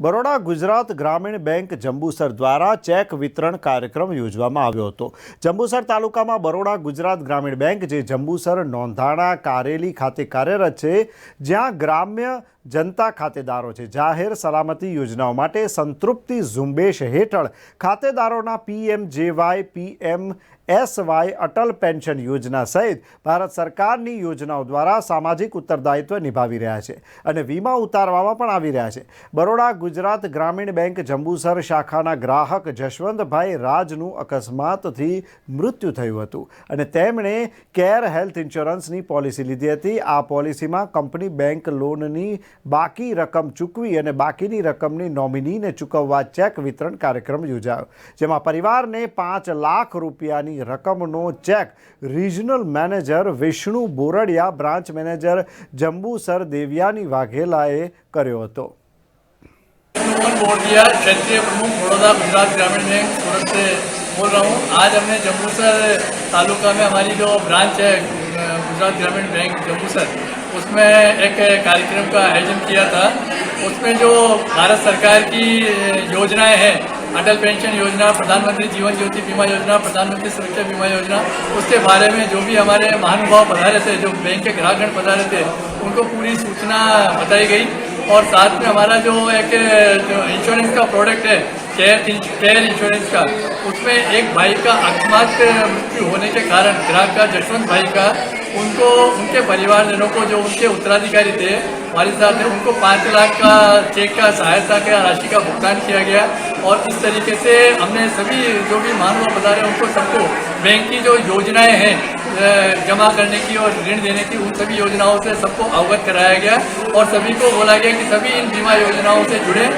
બરોડા ગુજરાત ગ્રામીણ બેંક જંબુસર દ્વારા ચેક વિતરણ કાર્યક્રમ યોજવામાં આવ્યો હતો. જંબુસર તાલુકામાં બરોડા ગુજરાત ગ્રામીણ બેંક જે જંબુસર નોંધાણા કારેલી ખાતે કાર્યરત છે, જ્યાં ગ્રામ્ય જનતા ખાતેદારો છે. જાહેર સલામતી યોજનાઓ માટે સંતૃપ્તિ ઝુંબેશ હેઠળ ખાતેદારોના PM JY PM SY Atal pension યોજના સહિત ભારત સરકારની યોજનાઓ દ્વારા સામાજિક ઉત્તરદાયિત્વ નિભાવી રહ્યા છે અને વીમા ઉતારવામાં પણ આવી રહ્યા છે. બરોડા ગુજરાત ગ્રામીણ બેંક જંબુસર શાખાના ગ્રાહક જશવંતભાઈ રાજનું અકસ્માતથી મૃત્યુ થયું હતું અને તેમણે કેર હેલ્થ ઇન્સ્યોરન્સની પોલિસી લીધી હતી. આ પોલિસીમાં કંપની બેંક લોનની બાકી રકમ ચૂકવી અને બાકીની રકમની નોમિનીને ચૂકવવા ચેક વિતરણ કાર્યક્રમ યોજાયો, જેમાં પરિવારને પાંચ લાખ રૂપિયાની રકમનો cheque regional manager Vishnu Bordia, branch manager Jambusar Devyani વાઘેલાએ કર્યો હતો. मोहन बोर्डिया क्षेत्रीय प्रमुख बड़ौदा गुजरात ग्रामीण बैंक, सूरत से बोल रहा हूँ। आज हमने जम्बूसर तालुका में हमारी जो ब्रांच है गुजरात ग्रामीण बैंक जम्बूसर उसमें एक कार्यक्रम का आयोजन किया था। उसमें जो भारत सरकार की योजनाएँ हैं, अटल पेंशन योजना, प्रधानमंत्री जीवन ज्योति बीमा योजना, प्रधानमंत्री सुरक्षा बीमा योजना, उसके बारे में जो भी हमारे महानुभाव पधारे थे, जो बैंक के ग्राहकगण पधारे थे, उनको पूरी सूचना बताई गई। और साथ में हमारा जो एक जो इंश्योरेंस का प्रोडक्ट है केयर इंश्योरेंस का। उसमें एक भाई का अकस्मात मृत्यु होने के कारण ग्राहक का जशवंत भाई का, उनको, उनके परिवारजनों को जो उनके उत्तराधिकारी थे वालिद साहब थे उनको पाँच लाख का चेक का सहायता का राशि का भुगतान किया गया और इस तरीके से हमने सभी जो भी मानव बता रहे हैं, उनको सबको बैंक की जो योजनाएँ हैं जमा करने की और ऋण देने की, उन सभी योजनाओं से सबको अवगत कराया गया और सभी को बोला गया कि सभी इन बीमा योजनाओं से जुड़े।